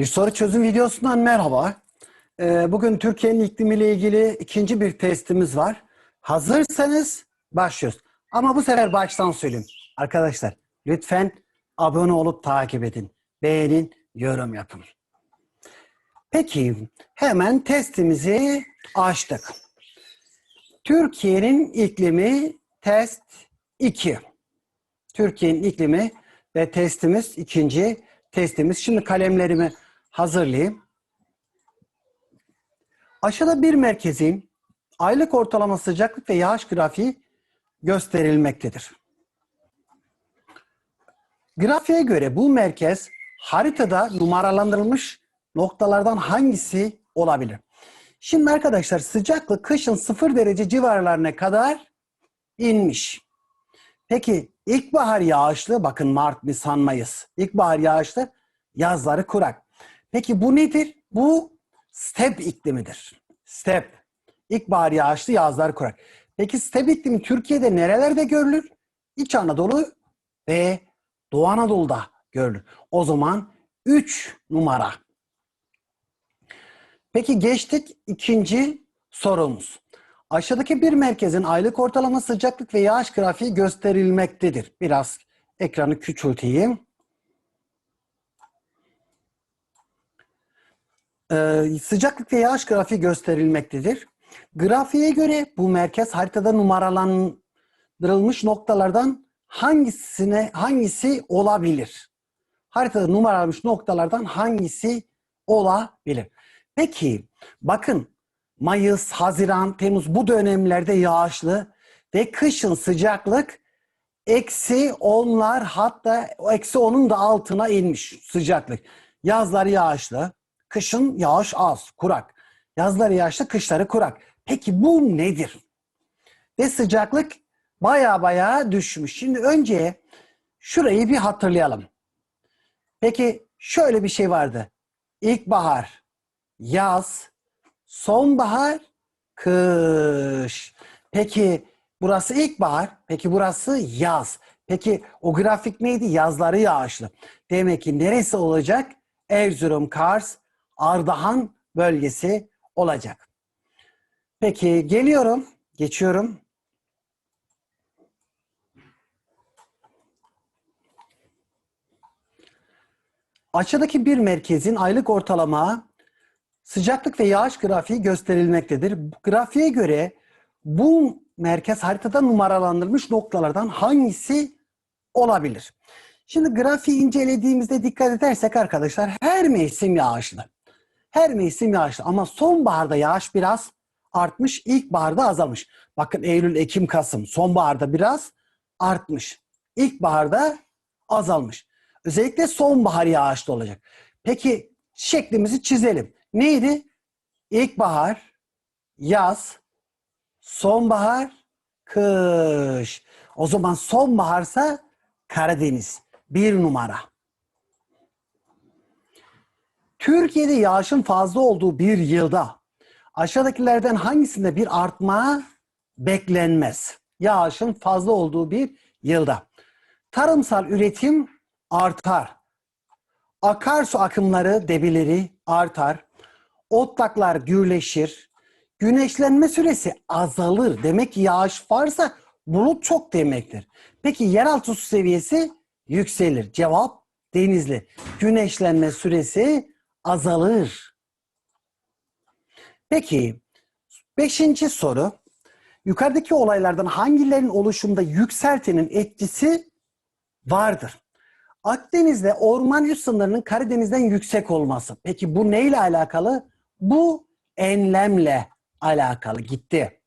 Bir soru çözüm videosundan merhaba. Ee, Bugün Türkiye'nin iklimiyle ilgili ikinci bir testimiz var. Hazırsanız başlıyoruz. Ama bu sefer baştan söyleyeyim. Arkadaşlar lütfen abone olup takip edin. Beğenin, yorum yapın. Peki hemen testimizi açtık. Türkiye'nin iklimi test 2. Türkiye'nin iklimi ve testimiz ikinci testimiz. Şimdi kalemlerimi hazırlayayım. Aşağıda bir merkezin aylık ortalama sıcaklık ve yağış grafiği gösterilmektedir. Grafiğe göre bu merkez haritada numaralandırılmış noktalardan hangisi olabilir? Şimdi arkadaşlar sıcaklık kışın 0 derece civarlarına kadar inmiş. Peki ilkbahar yağışlı bakın Mart, Nisan, Mayıs. İlkbahar yağışlı, yazları kurak. Peki bu nedir? Bu step iklimidir. Step. İlkbahar yağışlı, yazlar kurak. Peki step iklimi Türkiye'de nerelerde görülür? İç Anadolu ve Doğu Anadolu'da görülür. O zaman 3 numara. Peki geçtik ikinci sorumuz. Aşağıdaki bir merkezin aylık ortalama sıcaklık ve yağış grafiği gösterilmektedir. Biraz ekranı küçülteyim. Ee, sıcaklık ve yağış grafiği gösterilmektedir. Grafiğe göre bu merkez haritada numaralandırılmış noktalardan hangisine hangisi olabilir? Haritada numaralanmış noktalardan hangisi olabilir? Peki bakın Mayıs, Haziran, Temmuz bu dönemlerde yağışlı ve kışın sıcaklık eksi onlar hatta eksi onun da altına inmiş sıcaklık. Yazları yağışlı, kışın yağış az, kurak. Yazları yağışlı, kışları kurak. Peki bu nedir? Ve sıcaklık baya baya düşmüş. Şimdi önce şurayı bir hatırlayalım. Peki şöyle bir şey vardı. İlkbahar, yaz, sonbahar, kış. Peki burası ilkbahar, peki burası yaz. Peki o grafik neydi? Yazları yağışlı. Demek ki neresi olacak? Erzurum, Kars, Ardahan bölgesi olacak. Peki geliyorum, geçiyorum. Aşağıdaki bir merkezin aylık ortalama sıcaklık ve yağış grafiği gösterilmektedir. Grafiğe göre bu merkez haritada numaralandırılmış noktalardan hangisi olabilir? Şimdi grafiği incelediğimizde dikkat edersek arkadaşlar her mevsim yağışlı. Her mevsim yağışlı ama sonbaharda yağış biraz artmış, ilkbaharda azalmış. Bakın Eylül, Ekim, Kasım sonbaharda biraz artmış. İlkbaharda azalmış. Özellikle sonbahar yağışlı olacak. Peki şeklimizi çizelim. Neydi? İlkbahar, yaz, sonbahar, kış. O zaman sonbaharsa Karadeniz. Bir numara. Türkiye'de yağışın fazla olduğu bir yılda aşağıdakilerden hangisinde bir artma beklenmez? Yağışın fazla olduğu bir yılda. Tarımsal üretim artar. Akarsu akımları, debileri artar. Otlaklar gürleşir. Güneşlenme süresi azalır. Demek ki yağış varsa bulut çok demektir. Peki yeraltı su seviyesi yükselir. Cevap denizli. Güneşlenme süresi azalır. Peki beşinci soru. Yukarıdaki olaylardan hangilerinin oluşumda yükseltinin etkisi vardır? Akdeniz'de orman üst sınırının Karadeniz'den yüksek olması. Peki bu neyle alakalı? Bu enlemle alakalı gitti.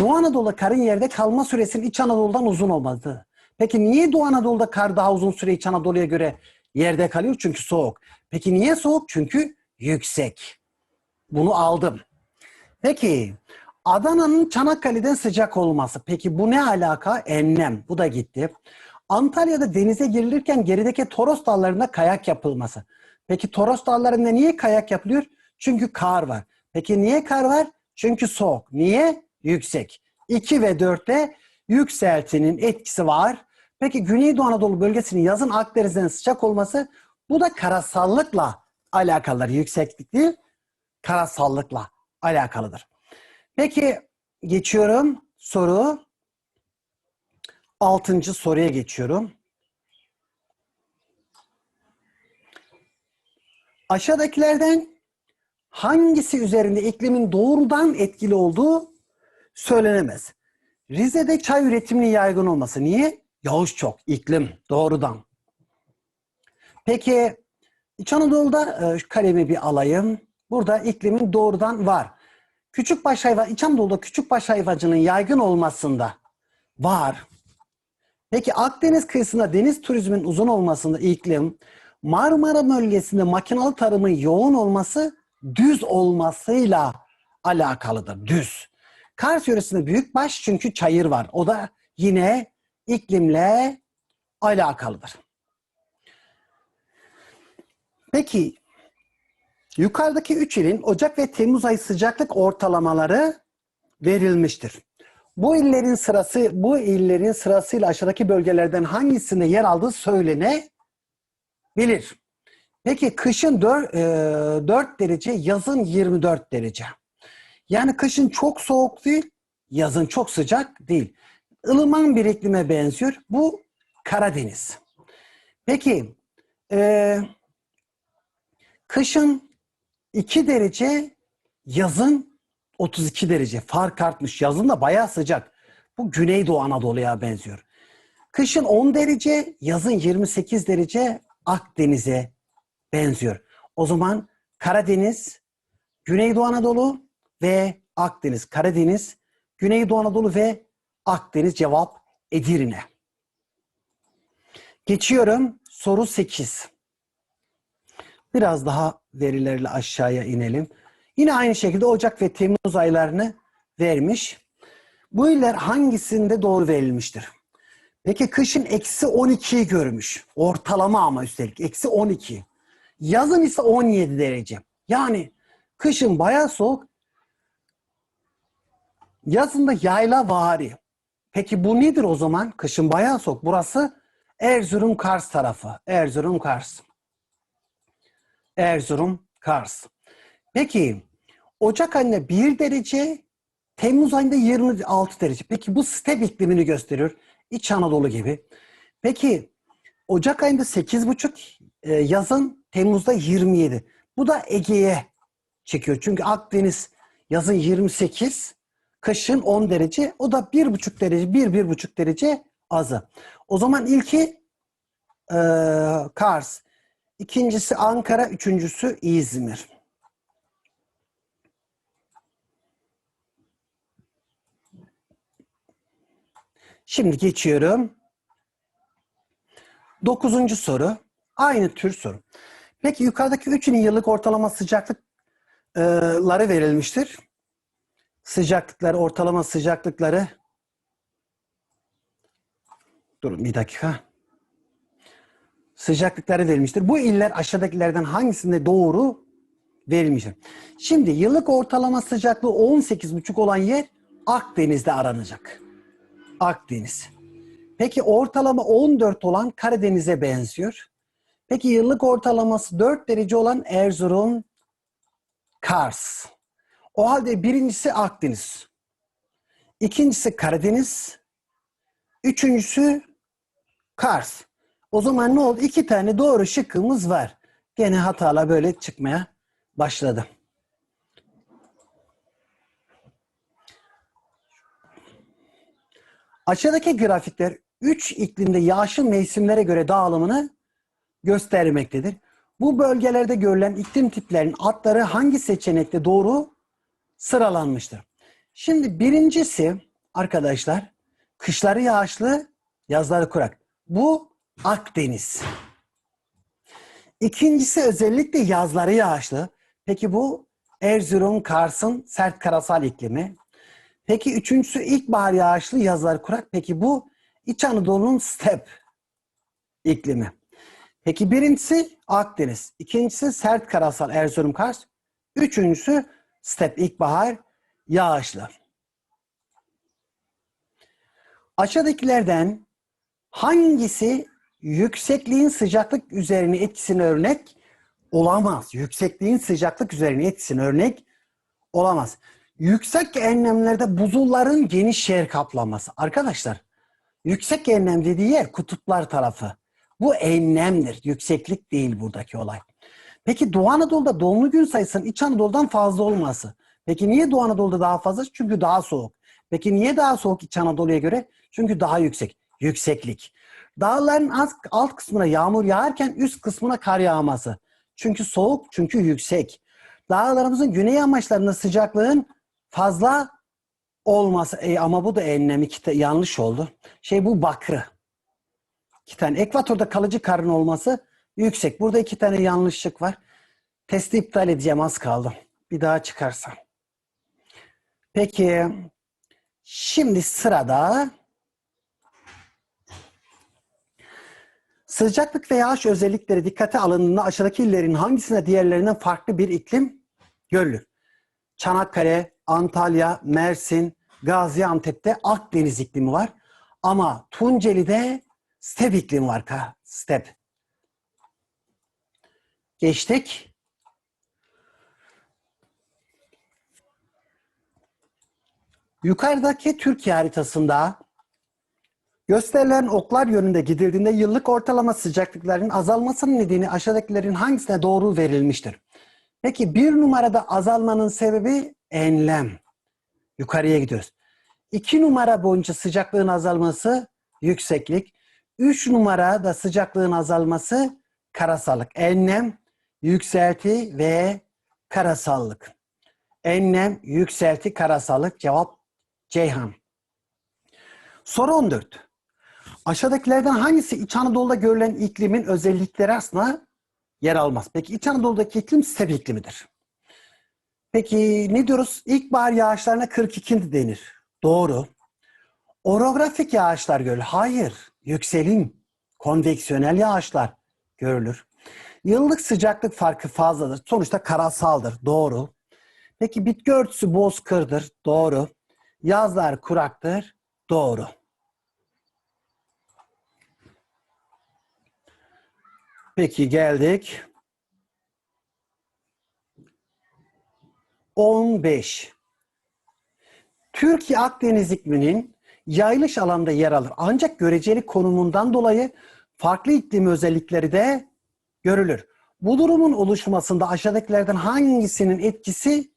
Doğu Anadolu'da karın yerde kalma süresinin İç Anadolu'dan uzun olması. Peki niye Doğu Anadolu'da kar daha uzun süre İç Anadolu'ya göre yerde kalıyor? Çünkü soğuk. Peki niye soğuk? Çünkü yüksek. Bunu aldım. Peki Adana'nın Çanakkale'den sıcak olması. Peki bu ne alaka? Enlem. Bu da gitti. Antalya'da denize girilirken gerideki Toros dağlarında kayak yapılması. Peki Toros dağlarında niye kayak yapılıyor? Çünkü kar var. Peki niye kar var? Çünkü soğuk. Niye? Yüksek. 2 ve 4'te yükseltinin etkisi var. Peki Güneydoğu Anadolu bölgesinin yazın Akdeniz'den sıcak olması bu da karasallıkla alakalıdır. Yükseklik değil, karasallıkla alakalıdır. Peki geçiyorum soru. Altıncı soruya geçiyorum. Aşağıdakilerden hangisi üzerinde iklimin doğrudan etkili olduğu söylenemez. Rize'de çay üretiminin yaygın olması. Niye? Yağış çok, iklim doğrudan. Peki İç Anadolu'da e, kalemi bir alayım. Burada iklimin doğrudan var. Küçükbaş hayvan, İç Anadolu'da küçükbaş hayvancının yaygın olmasında var. Peki Akdeniz kıyısında deniz turizmin uzun olmasında iklim, Marmara bölgesinde makinalı tarımın yoğun olması düz olmasıyla alakalıdır. Düz. Kars yöresinde büyükbaş çünkü çayır var. O da yine iklimle alakalıdır. Peki yukarıdaki üç ilin Ocak ve Temmuz ayı sıcaklık ortalamaları verilmiştir. Bu illerin sırası bu illerin sırasıyla aşağıdaki bölgelerden hangisinde yer aldığı söylenebilir. Peki kışın 4, 4 derece, yazın 24 derece. Yani kışın çok soğuk değil, yazın çok sıcak değil. Ilıman bir iklime benziyor. Bu Karadeniz. Peki e, kışın 2 derece, yazın 32 derece. Fark artmış. Yazın da bayağı sıcak. Bu Güneydoğu Anadolu'ya benziyor. Kışın 10 derece, yazın 28 derece Akdeniz'e benziyor. O zaman Karadeniz, Güneydoğu Anadolu ve Akdeniz. Karadeniz, Güneydoğu Anadolu ve Akdeniz cevap Edirne. Geçiyorum soru 8. Biraz daha verilerle aşağıya inelim. Yine aynı şekilde Ocak ve Temmuz aylarını vermiş. Bu iller hangisinde doğru verilmiştir? Peki kışın eksi 12'yi görmüş. Ortalama ama üstelik eksi 12. Yazın ise 17 derece. Yani kışın bayağı soğuk. Yazında yayla vari. Peki bu nedir o zaman? Kışın bayağı soğuk. Burası Erzurum Kars tarafı. Erzurum Kars. Erzurum Kars. Peki Ocak ayında 1 derece, Temmuz ayında 26 derece. Peki bu step iklimini gösteriyor. İç Anadolu gibi. Peki Ocak ayında 8,5, e, yazın Temmuz'da 27. Bu da Ege'ye çekiyor. Çünkü Akdeniz yazın 28, kışın 10 derece. O da 1,5 derece, 1-1,5 derece azı. O zaman ilki e, Kars, ikincisi Ankara, üçüncüsü İzmir. Şimdi geçiyorum. Dokuzuncu soru. Aynı tür soru. Peki yukarıdaki üçünün yıllık ortalama sıcaklıkları verilmiştir. Sıcaklıkları, ortalama sıcaklıkları. Durun bir dakika. Sıcaklıkları verilmiştir. Bu iller aşağıdakilerden hangisinde doğru verilmiştir? Şimdi yıllık ortalama sıcaklığı 18,5 olan yer Akdeniz'de aranacak. Akdeniz. Peki ortalama 14 olan Karadeniz'e benziyor. Peki yıllık ortalaması 4 derece olan Erzurum, Kars. O halde birincisi Akdeniz. İkincisi Karadeniz. Üçüncüsü Kars. O zaman ne oldu? İki tane doğru şıkkımız var. Gene hatalar böyle çıkmaya başladı. Aşağıdaki grafikler 3 iklimde yağışın mevsimlere göre dağılımını göstermektedir. Bu bölgelerde görülen iklim tiplerinin adları hangi seçenekte doğru sıralanmıştır? Şimdi birincisi arkadaşlar kışları yağışlı, yazları kurak. Bu Akdeniz. İkincisi özellikle yazları yağışlı. Peki bu Erzurum, Kars'ın sert karasal iklimi. Peki üçüncüsü ilkbahar yağışlı, yazları kurak. Peki bu İç Anadolu'nun step iklimi. Peki birincisi Akdeniz, ikincisi sert karasal Erzurum Kars, üçüncüsü step ilkbahar yağışlı. Aşağıdakilerden hangisi yüksekliğin sıcaklık üzerine etkisine örnek olamaz. Yüksekliğin sıcaklık üzerine etkisine örnek olamaz. Yüksek enlemlerde buzulların geniş yer kaplaması. Arkadaşlar yüksek enlem dediği yer kutuplar tarafı. Bu enlemdir. Yükseklik değil buradaki olay. Peki Doğu Anadolu'da doğumlu gün sayısının İç Anadolu'dan fazla olması. Peki niye Doğu Anadolu'da daha fazla? Çünkü daha soğuk. Peki niye daha soğuk İç Anadolu'ya göre? Çünkü daha yüksek. Yükseklik. Dağların alt kısmına yağmur yağarken üst kısmına kar yağması. Çünkü soğuk, çünkü yüksek. Dağlarımızın güney amaçlarında sıcaklığın fazla olması. E, ama bu da enlem iki ta- yanlış oldu. Şey bu bakırı. İki tane. Ekvatorda kalıcı karın olması yüksek. Burada iki tane yanlışlık var. Testi iptal edeceğim az kaldı. Bir daha çıkarsa. Peki şimdi sırada sıcaklık ve yağış özellikleri dikkate alındığında aşağıdaki illerin hangisine diğerlerinden farklı bir iklim görülür? Çanakkale, Antalya, Mersin, Gaziantep'te Akdeniz iklimi var. Ama Tunceli'de step iklimi var. Step. Geçtik. Yukarıdaki Türkiye haritasında gösterilen oklar yönünde gidildiğinde yıllık ortalama sıcaklıkların azalmasının nedeni aşağıdakilerin hangisine doğru verilmiştir? Peki bir numarada azalmanın sebebi enlem. Yukarıya gidiyoruz. İki numara boyunca sıcaklığın azalması yükseklik. Üç numarada sıcaklığın azalması karasallık. Enlem, yükselti ve karasallık. Enlem, yükselti, karasallık. Cevap Ceyhan. Soru 14. Aşağıdakilerden hangisi İç Anadolu'da görülen iklimin özellikleri arasında yer almaz? Peki İç Anadolu'daki iklim step iklimidir. Peki ne diyoruz? İlkbahar yağışlarına 42 denir. Doğru. Orografik yağışlar görülür. Hayır. Yükselim, konveksiyonel yağışlar görülür. Yıllık sıcaklık farkı fazladır. Sonuçta karasaldır. Doğru. Peki bitki örtüsü bozkırdır. Doğru. Yazlar kuraktır. Doğru. Peki geldik. 15. Türkiye Akdeniz ikliminin yayılış alanda yer alır. Ancak göreceli konumundan dolayı farklı iklim özellikleri de görülür. Bu durumun oluşmasında aşağıdakilerden hangisinin etkisi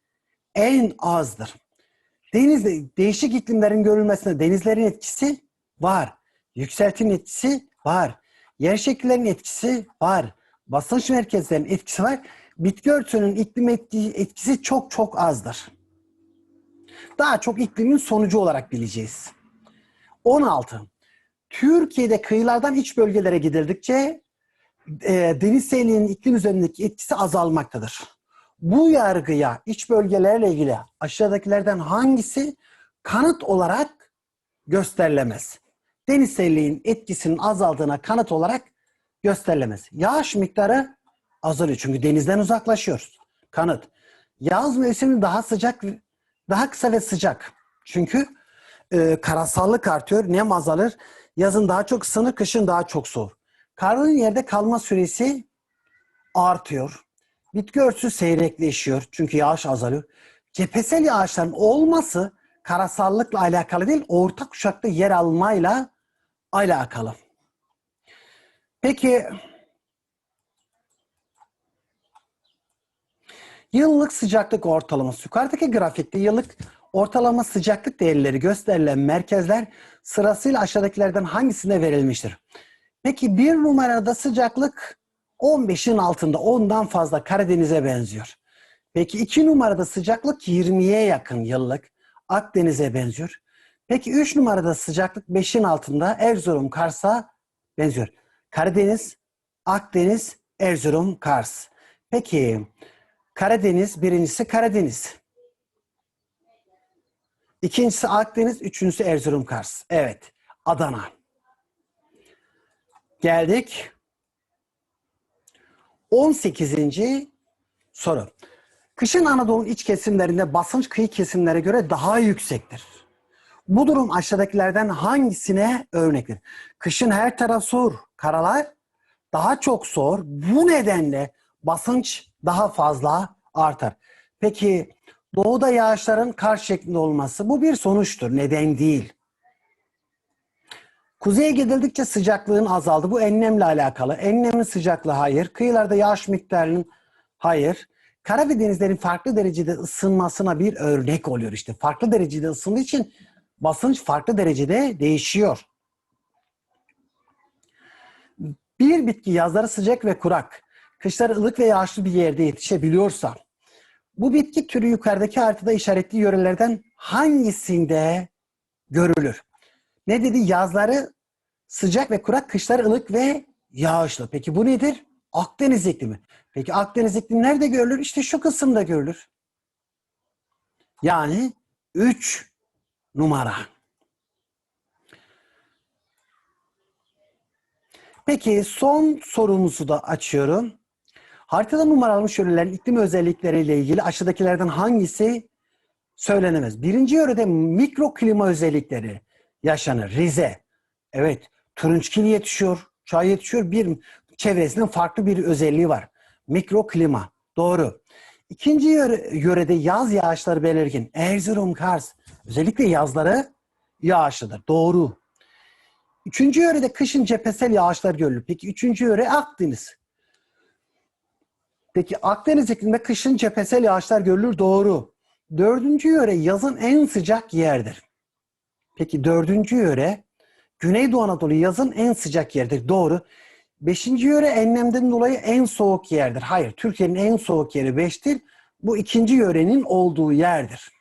en azdır? Denizde değişik iklimlerin görülmesinde denizlerin etkisi var. Yükseltinin etkisi var. Yer şekillerinin etkisi var. Basınç merkezlerinin etkisi var. Bitki örtüsünün iklim etki- etkisi çok çok azdır. Daha çok iklimin sonucu olarak bileceğiz. 16. Türkiye'de kıyılardan iç bölgelere gidildikçe e, deniz seyirliğinin iklim üzerindeki etkisi azalmaktadır. Bu yargıya iç bölgelerle ilgili aşağıdakilerden hangisi kanıt olarak gösterilemez? Deniz seyirliğinin etkisinin azaldığına kanıt olarak gösterilemez. Yağış miktarı azalıyor çünkü denizden uzaklaşıyoruz. Kanıt. Yaz mevsimi daha sıcak, daha kısa ve sıcak. Çünkü e, karasallık artıyor, nem azalır. Yazın daha çok ısınır, kışın daha çok soğur. Karın yerde kalma süresi artıyor. Bitki örtüsü seyrekleşiyor çünkü yağış azalıyor. Cephesel yağışların olması karasallıkla alakalı değil, orta kuşakta yer almayla alakalı. Peki yıllık sıcaklık ortalaması. Yukarıdaki grafikte yıllık ortalama sıcaklık değerleri gösterilen merkezler sırasıyla aşağıdakilerden hangisine verilmiştir? Peki bir numarada sıcaklık 15'in altında, ondan fazla Karadeniz'e benziyor. Peki iki numarada sıcaklık 20'ye yakın yıllık Akdeniz'e benziyor. Peki 3 numarada sıcaklık 5'in altında Erzurum, Kars'a benziyor. Karadeniz, Akdeniz, Erzurum, Kars. Peki Karadeniz, birincisi Karadeniz. İkincisi Akdeniz, üçüncüsü Erzurum, Kars. Evet, Adana. Geldik. 18. soru. Kışın Anadolu'nun iç kesimlerinde basınç kıyı kesimlere göre daha yüksektir. Bu durum aşağıdakilerden hangisine örnektir? Kışın her taraf soğur, karalar daha çok soğur. Bu nedenle basınç daha fazla artar. Peki doğuda yağışların kar şeklinde olması bu bir sonuçtur, neden değil. Kuzeye gidildikçe sıcaklığın azaldı. Bu enlemle alakalı. Enlemin sıcaklığı hayır. Kıyılarda yağış miktarının hayır. Kara ve denizlerin farklı derecede ısınmasına bir örnek oluyor işte. Farklı derecede ısındığı için basınç farklı derecede değişiyor. Bir bitki yazları sıcak ve kurak, kışları ılık ve yağışlı bir yerde yetişebiliyorsa, bu bitki türü yukarıdaki haritada işaretli yörelerden hangisinde görülür? Ne dedi? Yazları sıcak ve kurak, kışları ılık ve yağışlı. Peki bu nedir? Akdeniz iklimi. Peki Akdeniz iklimi nerede görülür? İşte şu kısımda görülür. Yani 3 numara. Peki son sorumuzu da açıyorum. Haritada numaralanmış yörelerin iklim özellikleriyle ilgili aşağıdakilerden hangisi söylenemez? Birinci yörede mikroklima özellikleri yaşanır. Rize. Evet. Turunçgil yetişiyor. Çay yetişiyor. Bir çevresinin farklı bir özelliği var. Mikroklima. Doğru. İkinci yöre, yörede yaz yağışları belirgin. Erzurum, Kars. Özellikle yazları yağışlıdır. Doğru. Üçüncü yörede kışın cephesel yağışlar görülür. Peki üçüncü yöre Akdeniz. Peki Akdeniz ikliminde kışın cephesel yağışlar görülür. Doğru. Dördüncü yöre yazın en sıcak yerdir. Peki dördüncü yöre Güneydoğu Anadolu yazın en sıcak yerdir. Doğru. Beşinci yöre enlemden dolayı en soğuk yerdir. Hayır, Türkiye'nin en soğuk yeri beştir. Bu ikinci yörenin olduğu yerdir.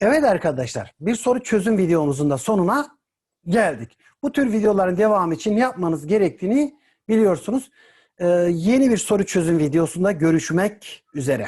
Evet arkadaşlar, bir soru çözüm videomuzun da sonuna geldik. Bu tür videoların devamı için yapmanız gerektiğini biliyorsunuz. Ee, yeni bir soru çözüm videosunda görüşmek üzere.